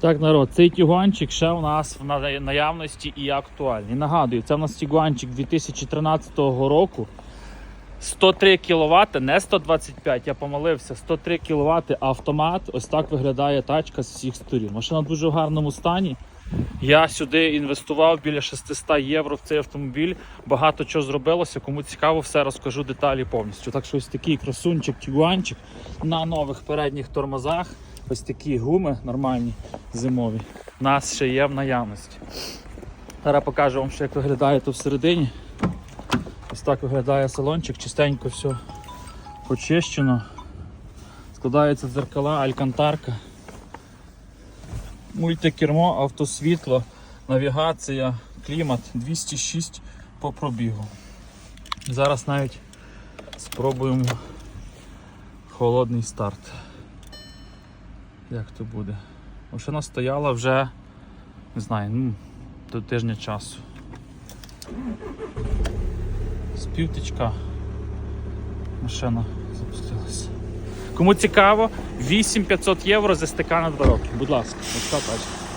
Так, народ, цей тігуанчик ще у нас в наявності і актуальний. Нагадую, це у нас тігуанчик 2013 року. 103 кВт, не 125, я помилився, 103 кВт автомат. Ось так виглядає тачка з всіх сторін. Машина в дуже гарному стані. Я сюди інвестував біля 600 євро в цей автомобіль. Багато чого зробилося. Кому цікаво, все розкажу деталі повністю. Так що ось такий красунчик, тігуанчик на нових передніх тормозах. Ось такі гуми нормальні зимові. У нас ще є в наявності. Зараз покажу вам, що як виглядає тут всередині. Ось так виглядає салончик, чистенько все почищено. Складаються дзеркала, алькантарка. Мультикермо, автосвітло, навігація, клімат 206 по пробігу. Зараз навіть спробуємо холодний старт. Як то буде? Машина стояла вже, не знаю, ну, до тижня часу. З півтичка машина запустилася. Кому цікаво, 8500 євро за СТК на 2 роки. Будь ласка, ось та тачка.